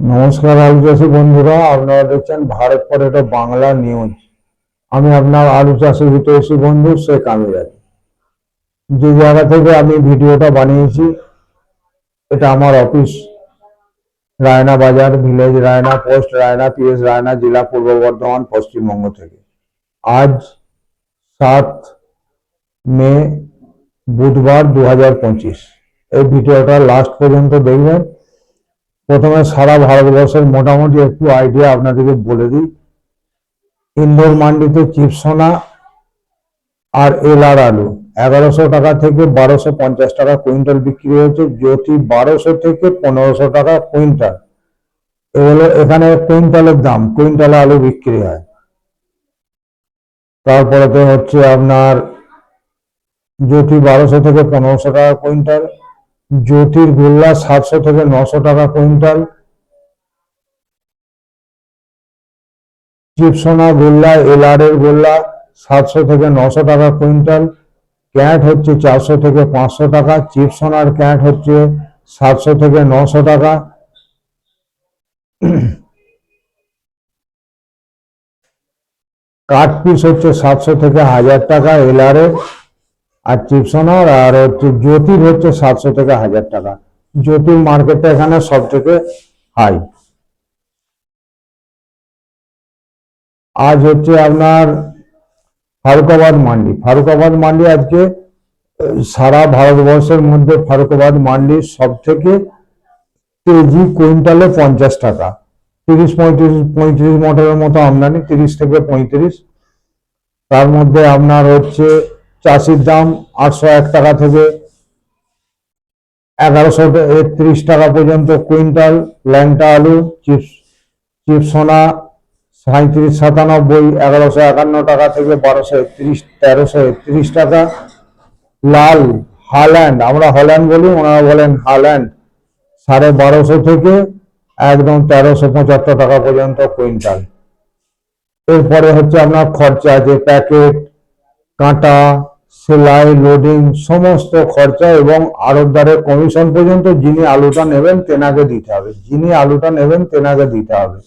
নমস্কার আলু চাষি বন্ধুরা, আপনারা দেখছেন ভারত পটেটো বাংলা নিউজ আমি আপনার আলু চাষি হিতৈষী বন্ধু শেখ আমির আলী। যে জায়গা থেকে আমি ভিডিওটা বানিয়েছি, এটা আমার office Raina Bazar village Raina post Raina PS Raina, জেলা পূর্ব বর্ধমান, পশ্চিমবঙ্গ থেকে। আজ সাত মে বুধবার দু হাজার পঁচিশ। এই ভিডিওটা লাস্ট পর্যন্ত দেখবেন। প্রথমে সারা ভারতবর্ষের মোটামুটি একটু আইডিয়া আপনাদেরকে বলে দিই। ইন্দোর মান্ডিতে চিপসোনা আর এলআর আলু। এগারোশো টাকা থেকে বারোশো পঞ্চাশ টাকা কুইন্টাল বিক্রি হয়েছে। জ্যোতি বারোশো থেকে পনেরোশো টাকা কুইন্টাল। এগুলো এখানে কুইন্টালের দাম, কুইন্টালে আলু বিক্রি হয়। তারপরেতে হচ্ছে আপনার জ্যোতি বারোশো থেকে পনেরোশো টাকা কুইন্টাল। জ্যোতির গোল্লা সাতশো থেকে নশো টাকা কুইন্টাল। চিপসোনা গোল্লা এলআর এর গোল্লা সাতশো থেকে নশো টাকা কুইন্টাল। ক্যাট হচ্ছে চারশো থেকে পাঁচশো টাকা। চিপসোনার ক্যাট হচ্ছে সাতশো থেকে নশো টাকা। কাঠ পিস হচ্ছে সাতশো থেকে হাজার টাকা এলআর আর চিপসোনার আর হচ্ছে জ্যোতির হচ্ছে সাতশো থেকে হাজার টাকা। জ্যোতির মার্কেটটা এখানে সব থেকে হাই আজ হচ্ছে আপনার ফারুকাবাদ মান্ডি। ফারুকাবাদ মান্ডি আজকে সারা ভারতবর্ষের মধ্যে ফারুকাবাদ মান্ডি সব থেকে কেজি কুইন্টালে পঞ্চাশ টাকা। তিরিশ পঁয়ত্রিশ পঁয়ত্রিশ মোটরের মতো আমদানি, তিরিশ থেকে পঁয়ত্রিশ। তার মধ্যে আপনার হচ্ছে চাষির দাম আটশো এক টাকা থেকে এগারোশো একত্রিশ টাকা পর্যন্ত, কুইন্টাল ল্যাংটা আলু, চিপস চিপসোনা সাঁত্রিশ সাতানব্বই, এগারোশো একান্ন টাকা থেকে বারোশো একত্রিশ, তেরোশো একত্রিশ টাকা। লাল, হাল্যান্ড, আমরা হল্যান্ড বলি, ওনারা বলেন হাল্যান্ড, সাড়ে বারোশো থেকে একদম তেরোশো পঁচাত্তর টাকা পর্যন্ত কুইন্টাল। এরপরে হচ্ছে আপনার খরচা আছে প্যাকেট, কাঁটা সেলাই লোডিং সমস্ত খরচা এবং আড়তদারের কমিশন পর্যন্ত যিনি আলুটা নেবেন তেনাকে দিতে হবে। যিনি আলুটা নেবেন তেনাকে দিতে হবে।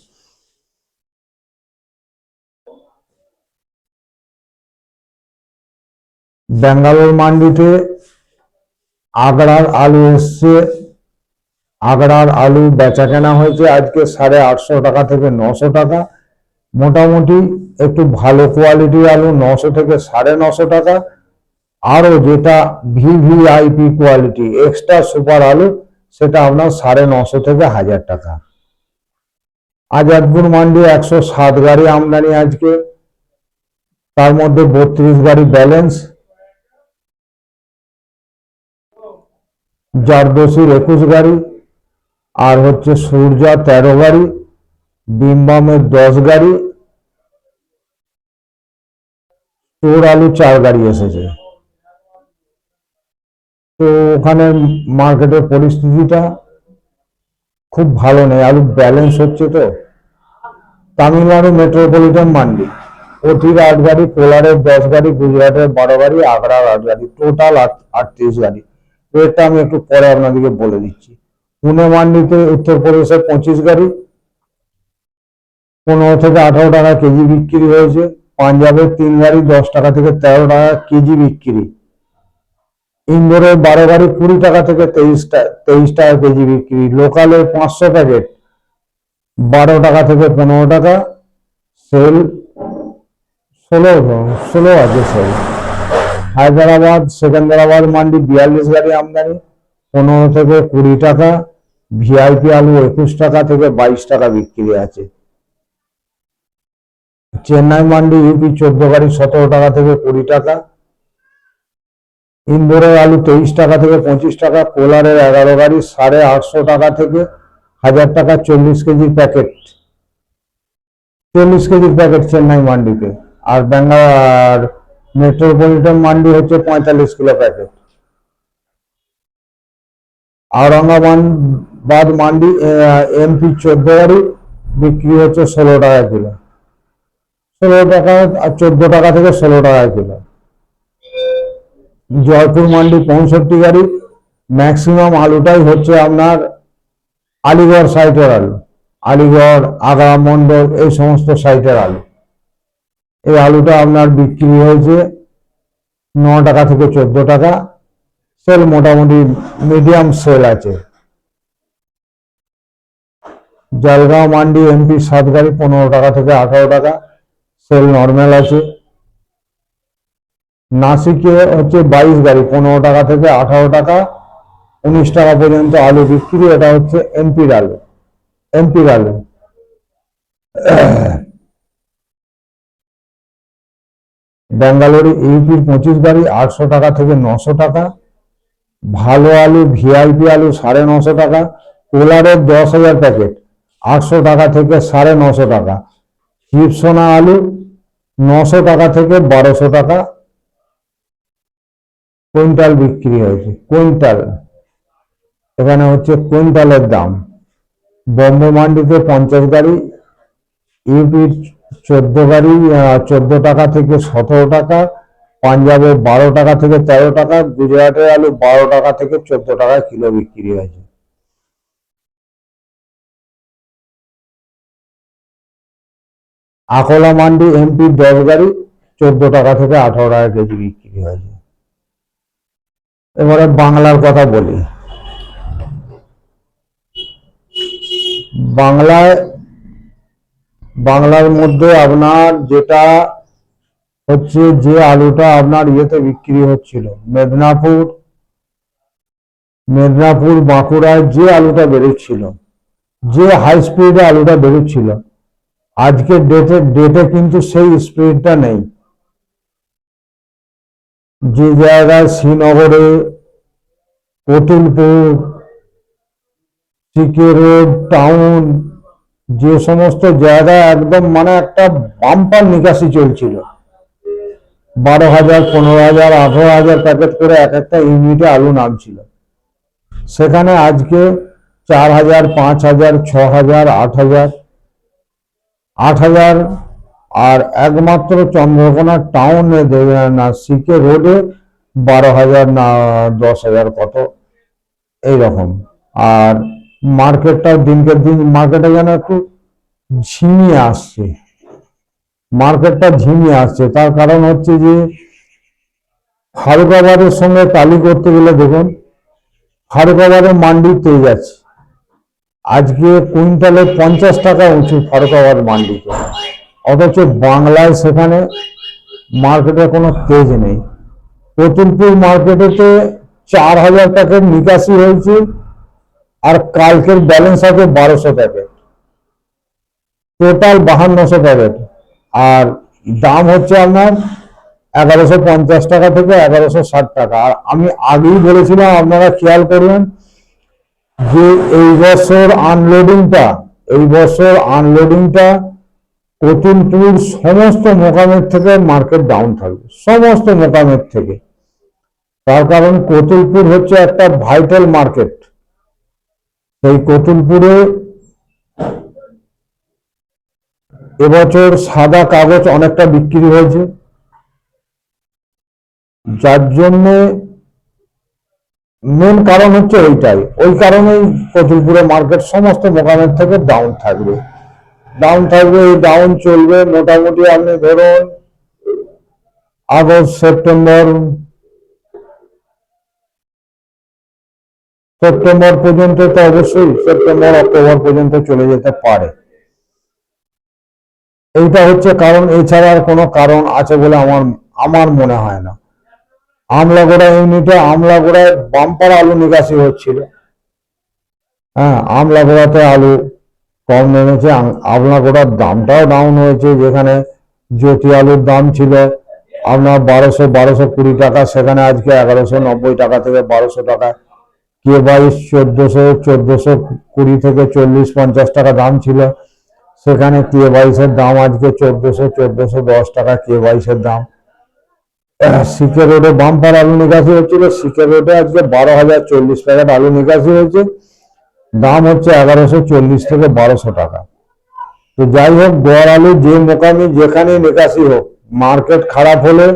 ব্যাঙ্গালোর মান্ডিতে আগড়ার আলু এসছে। আগড়ার আলু বেচা কেনা হয়েছে আজকে সাড়ে আটশো টাকা থেকে নশো টাকা। মোটামুটি একটু ভালো কোয়ালিটির আলু নশো থেকে সাড়ে নশো টাকা। আরও যেটা ভিভিআইপি কোয়ালিটি এক্সট্রা সুপার আলু, সেটা আপনার সাড়ে নশো থেকে হাজার টাকা। আজাদপুর মান্ডি একশো সাত গাড়ি আমদানি আজকে। তার মধ্যে বত্রিশ গাড়ি ব্যালেন্স জারদোসির একুশ গাড়ি। আর হচ্ছে সূর্যা তেরো গাড়ি। বিম্বামের দশ গাড়ি। তোর আলু চার গাড়ি এসেছে। তো ওখানে মার্কেটের পরিস্থিতিটা খুব ভালো নেই। আলু ব্যালেন্স হচ্ছে তো তামিলনাড়ু মেট্রোপলিটন মান্ডি। ওটির আট গাড়ি, পোলারের দশ গাড়ি, গুজরাটের বারো গাড়ি, আগ্রার আট গাড়ি টোটাল আটত্রিশ গাড়ি। রেটটা আমি একটু পরে আপনাদেরকে বলে দিচ্ছি। পুনে মান্ডিতে উত্তরপ্রদেশের পঁচিশ গাড়ি, পনেরো থেকে আঠারো টাকা কেজি বিক্রি হয়েছে। পাঞ্জাবের তিন গাড়ি, দশ টাকা থেকে তেরো টাকা কেজি বিক্রি। ইন্দোরের বারো গাড়ি কুড়ি টাকা থেকে তেইশ তেইশ টাকা কেজি বিক্রি। লোকালের পাঁচশো প্যাকেট। বারো টাকা থেকে পনেরো টাকা। সেল ষোলো ষোলো আছে সেল। হায়দ্রাবাদ, সেকেন্দ্রাবাদ, মান্ডি, বিয়াল্লিশ গাড়ি আমদানি। পনেরো থেকে কুড়ি টাকা। ভিআইপি আলু একুশ টাকা থেকে বাইশ টাকা বিক্রি আছে। চেন্নাই, মান্ডি, ইউপি, চোদ্দ গাড়ি সতেরো টাকা থেকে কুড়ি টাকা। ইন্দোরের আলু তেইশ টাকা থেকে পঁচিশ টাকা, কোলারের এগারো গাড়ি সাড়ে আটশো টাকা থেকে হাজার টাকা চল্লিশ কেজির প্যাকেট। চল্লিশ কেজির প্যাকেট চেন্নাই মান্ডিতে। আর ব্যাঙ্গার মেট্রোপলিটন মান্ডি হচ্ছে পঁয়তাল্লিশ kilo packet. Aurangabad mandi MP চোদ্দ গাড়ি, বিক্রি হচ্ছে ষোলো টাকা কিলো। ষোলো টাকা, চোদ্দ টাকা থেকে ষোলো টাকা কিলো। জয়পুর মান্ডি পঁয়ষট্টি গাড়ি ম্যাক্সিমাম আলুটাই হচ্ছে আপনার আলিগড় সাইটের আলু, আলিগড় আগ্রা মন্ডল এই সমস্ত সাইটের আলু। এই আলুটা আপনার বিক্রি হয়েছে ন টাকা থেকে চোদ্দ টাকা। সেল মোটামুটি মিডিয়াম সেল আছে। জলগাঁও মান্ডি এমপি সাত গাড়ি পনেরো টাকা থেকে আঠারো টাকা। সেল নর্মাল আছে। নাসিকে হচ্ছে বাইশ গাড়ি, পনেরো টাকা থেকে আঠারো টাকা, উনিশ টাকা পর্যন্ত আলু বিক্রি, এটা হচ্ছে এমপির আলু এমপির আলু ব্যাঙ্গালোরে ইউপির পঁচিশ গাড়ি, আটশো টাকা থেকে নশো টাকা, ভালো আলু, ভিআইপি আলু সাড়ে নশো টাকা কোলারের দশ হাজার প্যাকেট, আটশো টাকা থেকে সাড়ে নশো টাকা চিপসোনা আলু নশো টাকা থেকে বারোশো টাকা কুইন্টাল বিক্রি হয়েছে। কুইন্টাল। এখানে হচ্ছে কুইন্টালের দাম। বম্বে মান্ডিতে পঞ্চাশ গাড়ি, ইউপির চোদ্দ গাড়ি চোদ্দ টাকা থেকে সতেরো টাকা, পাঞ্জাবে বারো টাকা থেকে তেরো টাকা, গুজরাটের আলু বারো টাকা থেকে চোদ্দ টাকা কিলো বিক্রি হয়েছে। আকলা মান্ডি এমপির দশ গাড়ি, চোদ্দ টাকা থেকে আঠারো টাকা কেজি বিক্রি হয়েছে। এবারে বাংলার কথা বলি। বাংলায়, বাংলার মধ্যে আপনার যেটা হচ্ছে যে আলুটা আপনার ইয়েতে বিক্রি হচ্ছিল, মেদিনীপুর মেদিনীপুর বাঁকুড়ায় যে আলুটা বেরোচ্ছিল, যে হাই স্পিডে আলুটা বেরোচ্ছিল, আজকের ডেটে ডেটে কিন্তু সেই স্পিডটা নেই। যে জায়গায় শ্রীনগরে কতুলপুর, সিকে রোড, টাউন, যে সমস্ত জায়গায় একদম মানে একটা বাম্পার নিকাশি চলছিল। বারো হাজার পনেরো হাজার আঠারো হাজার প্যাকেট করে এক একটা ইউনিটে আলু নামছিল। সেখানে আজকে চার হাজার পাঁচ হাজার ছ হাজার আট হাজার আট হাজার আর একমাত্র চন্দ্রকোনা টাউনে না সিকে রোডে বারো হাজার না, দশ হাজার কত, এইরকম। আর মার্কেটটাও দিনকে দিন মার্কেটে যেন একটু ঝিমিয়ে আসছে। মার্কেটটা ঝিমিয়ে আসছে। তার কারণ হচ্ছে যে ফারুকাবাদের সঙ্গে তালি করতে গেলে দেখুন ফারুকাবাদের মান্ডি তেজ আছে। আজকে কুইন্টালে পঞ্চাশ টাকা উঁচু ফারুকাবাদ মান্ডিতে। অথচ বাংলায় সেখানে মার্কেটে কোনো তেজ নেই। কতুলপুর মার্কেটেতে চার হাজার প্যাকেট নিকাশি হয়েছে আর কালকের ব্যালেন্স আছে বারোশো প্যাকেট। টোটাল বাহান্নশো প্যাকেট। আর দাম হচ্ছে আপনার এগারোশো পঞ্চাশ টাকা থেকে এগারোশো ষাট টাকা। আর আমি আগেই বলেছিলাম, আপনারা খেয়াল করবেন যে এই বছর আনলোডিংটা এই বছর আনলোডিংটা কতুলপুর সমস্ত মোকামের থেকে মার্কেট ডাউন থাকবে, সমস্ত মোকামের থেকে। তার কারণ কতুলপুর হচ্ছে একটা ভাইটাল মার্কেট সেই কতুলপুরে এবছর সাদা কাগজ অনেকটা বিক্রি হয়েছে। যার জন্যে মেন কারণ হচ্ছে ওইটাই ওই কারণেই কতুলপুরে মার্কেট সমস্ত মোকামের থেকে ডাউন থাকবে। ডাউন থাকবে এই ডাউন চলবে। মোটামুটি আপনি ধরুন, আগস্ট, সেপ্টেম্বর সেপ্টেম্বর পর্যন্ত তো অবশ্যই সেপ্টেম্বর, অক্টোবর পর্যন্ত চলে যেতে পারে। এইটা হচ্ছে কারণ, এছাড়া আর কোনো কারণ আছে বলে আমার আমার মনে হয় না। আমলাগোড়া ইউনিটে, আমলাগোড়ায় বাম্পার আলু নিকাশি হচ্ছিল। হ্যাঁ আমলাগোড়াতে আলু কম নেমেছে। আপনার আমলাগোড়ার দামটাও ডাউন হয়েছে, যেখানে জ্যোতি আলুর দাম ছিল আপনার বারোশো বারোশো কুড়ি টাকা, সেখানে আজকে এগারোশো নব্বই টাকা থেকে বারোশো টাকা। কে বাইশ চোদ্দশো চোদ্দশো কুড়ি থেকে চল্লিশ পঞ্চাশ টাকা দাম ছিল। সেখানে কে বাইশের দাম আজকে চোদ্দশো চোদ্দশো দশ টাকা কে বাইশের দাম। সিকে রোডে বাম্পার আলু নিকাশি হচ্ছিল। সিকে রোডে আজকে বারো হাজার চল্লিশ প্যাকেট আলু নিকাশি হয়েছে। দাম হচ্ছে এগারোশো চল্লিশ থেকে বারোশো টাকা। তো যাই হোক গড় আলু যে মোকামি যেখানে নিকাশি হোক, মার্কেট খারাপ হলে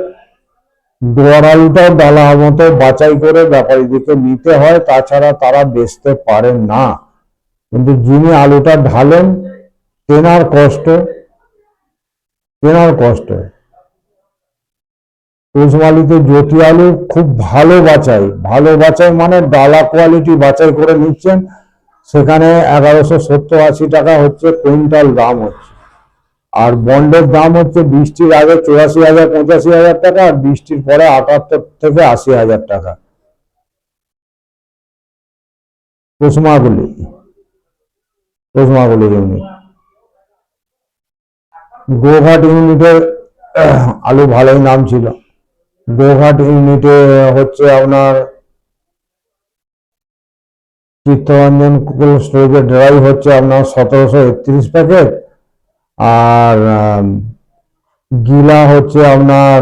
গড় আলুটাও ডালা মতো বাছাই করে ব্যাপারীদেরকে নিতে হয়, তাছাড়া তারা বেচতে পারে না। কিন্তু যিনি আলুটা ঢালেন, তেনার কষ্ট তেনার কষ্ট। কোচমালিতে জ্যোতি আলু খুব ভালো বাছাই ভালো বাছাই মানে ডালা কোয়ালিটি বাছাই করে নিচ্ছেন। সেখানে এগারোশো সত্তর আশি টাকা হচ্ছে কুইন্টাল দাম হচ্ছে। আর বন্ডের দাম হচ্ছে বৃষ্টির আগে চুরাশি হাজার, পঁচাশি হাজার টাকা, আর বৃষ্টির পরে আটাত্তর থেকে আশি হাজার টাকা। কুসমাগুলি কুসমাগুলি ইউনিট গোঘাট ইউনিটের আলু ভালোই নাম ছিল। গোঘাট ইউনিটে হচ্ছে আপনার চিত্তরঞ্জন কোল্ড স্টোরেজের ড্রাই হচ্ছে আপনার সতেরোশো একত্রিশ প্যাকেট। আর গিলা হচ্ছে আপনার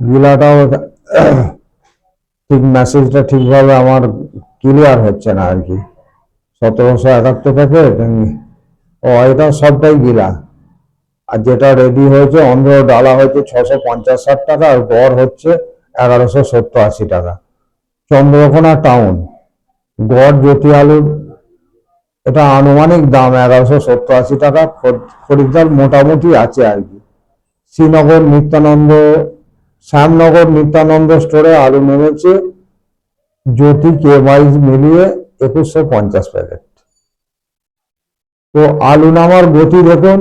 গিলাটাও ঠিক মেসেজটা ঠিকভাবে আমার ক্লিয়ার হচ্ছে না আর কি। সতেরোশো একাত্তর প্যাকেট ও, এটা সবটাই গিলা। আর যেটা রেডি হয়েছে অন্ধ্র ডালা হয়েছে ছশো পঞ্চাশ ষাট টাকা আর গড় হচ্ছে এগারোশো সত্তর আশি টাকা। চন্দ্রকোনা টাউন গড় জ্যোতি আলুর এটা আনুমানিক দাম এগারোশো সত্তর আশি টাকা খর- খরিদ্দার মোটামুটি আছে আর কি। শ্রীনগর নিত্যানন্দ, শ্যামনগর নিত্যানন্দ স্টোরে আলু নেমেছে, জ্যোতি কে বাইশ মিলিয়ে একুশশো পঞ্চাশ প্যাকেট। তো আলু নামার গতি দেখুন,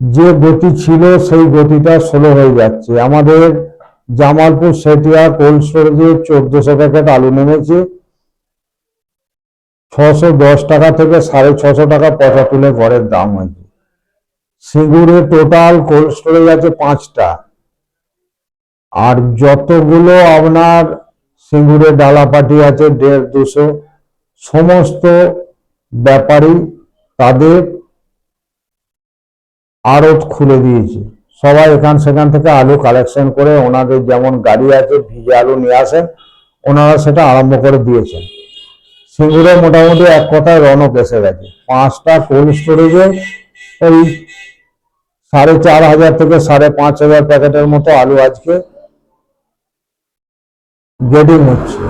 যে গতি ছিল সেই গতিটা স্লো হয়ে যাচ্ছে। আমাদের জামালপুর সেটিয়া কোল্ড স্টোরেজে চোদ্দশো প্যাকেট আলু নেমেছে। ছশো দশ টাকা থেকে সাড়ে ছশো টাকা পচা তুলে ঘরের দাম হয়েছে। সিঙ্গুরে টোটাল কোল্ড স্টোরেজ আছে পাঁচটা। আর যতগুলো আপনার সিঙ্গুরে ডালাপাটি আছে দেড় দুশো। সমস্ত ব্যাপারী তাদের আড়ত খুলে দিয়েছে। সবাই এখান সেখান থেকে আলু কালেকশন করে ওনাদের যেমন গাড়ি আছে, ভিজে আলু নিয়ে আসেন, ওনারা সেটা আরম্ভ করে দিয়েছেন। সিঙ্গুরে মোটামুটি এক কথায় রনক এসে গেছে। পাঁচটা কোল্ড স্টোরেজে ওই সাড়ে চার হাজার থেকে সাড়ে পাঁচ হাজার প্যাকেটের মতো আলু আজকে গেডিং হচ্ছে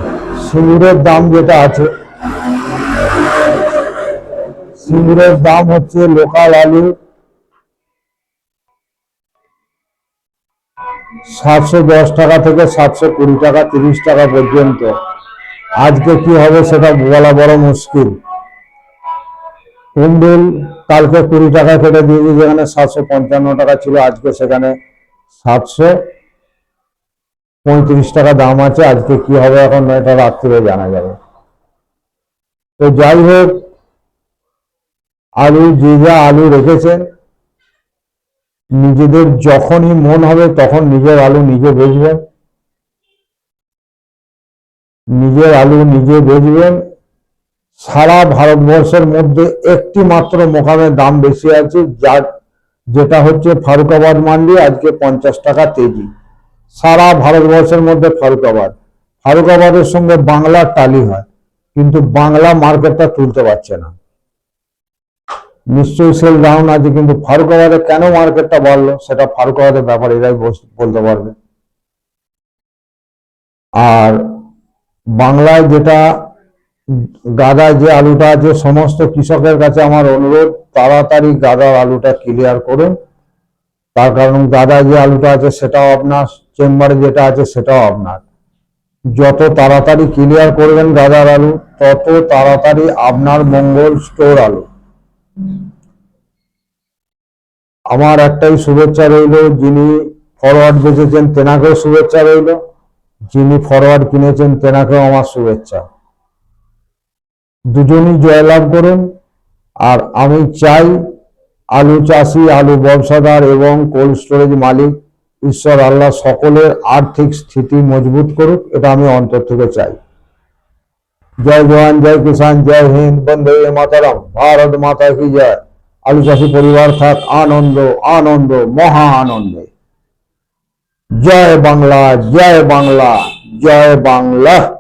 সিঙ্গুরের দাম যেটা আছে, সিঙ্গুরের দাম হচ্ছে লোকাল আলু সাতশো দশ টাকা থেকে সাতশো কুড়ি টাকা, তিরিশ টাকা পর্যন্ত। আজকে কি হবে সেটা বলা বড় মুশকিল। কুমডুল কালকে কুড়ি টাকা কেটে দিয়েছে, যেখানে সাতশো পঞ্চান্ন টাকা ছিল, আজকে সেখানে সাতশো পঁয়ত্রিশ টাকা দাম আছে, আজকে কি হবে এখন এটা রাত্রিরে জানা যাবে। তো যাই হোক, আলু যে যা আলু রেখেছেন নিজেদের যখনই মন হবে তখন নিজের আলু নিজে বেচবেন। নিজের আলু নিজে বেচবেন। সারা ভারতবর্ষের মধ্যে একটি মাত্র মোকামের দাম বেশি আছে, যার যেটা হচ্ছে ফারুকাবাদ মান্ডি, আজকে পঞ্চাশ টাকা কেজি। সারা ভারতবর্ষের মধ্যে ফারুকাবাদ। ফারুকাবাদের সঙ্গে বাংলা টালি হয়, কিন্তু বাংলা মার্কেটটা তুলতে পারছে না। নিশ্চয়ই সেল ডাউন আছে, কিন্তু ফারুকাবাদে কেন মার্কেটটা বাড়লো? সেটা ফারুকাবাদের ব্যাপারে এরাই বলতে পারবে। আর বাংলায় যেটা গাদায় যে আলুটা আছে, সমস্ত কৃষকের কাছে আমার অনুরোধ, তাড়াতাড়ি গাদার আলুটা ক্লিয়ার করুন। তার কারণ গাদায় যে আলুটা আছে, সেটাও আপনার চেম্বারে যেটা আছে সেটাও আপনার। যত তাড়াতাড়ি ক্লিয়ার করবেন গাদার আলু, তত তাড়াতাড়ি আপনার মঙ্গল স্টোর আলু। আমার একটাই শুভেচ্ছা রইল, যিনি ফরওয়ার্ড বেঁচেছেন তেনাকেও শুভেচ্ছা রইল, যিনি ফরওয়ার্ড কিনেছেন তেনাকেও আমার শুভেচ্ছা। দুজনই জয়লাভ করুন, আর আমি চাই আলু চাষি, আলু ব্যবসাদার এবং কোল্ড স্টোরেজ মালিক ঈশ্বর আল্লাহ সকলের আর্থিক স্থিতি মজবুত করুক, এটা আমি অন্তর থেকে চাই। জয় জওয়ান, জয় কিষান জয় হিন্দ, বন্দে মাতারাম, ভারত মাতা কি জয়। আলু চাষী পরিবার থাক, আনন্দ আনন্দ, মহা আনন্দে। জয় বাংলা জয় বাংলা জয় বাংলা।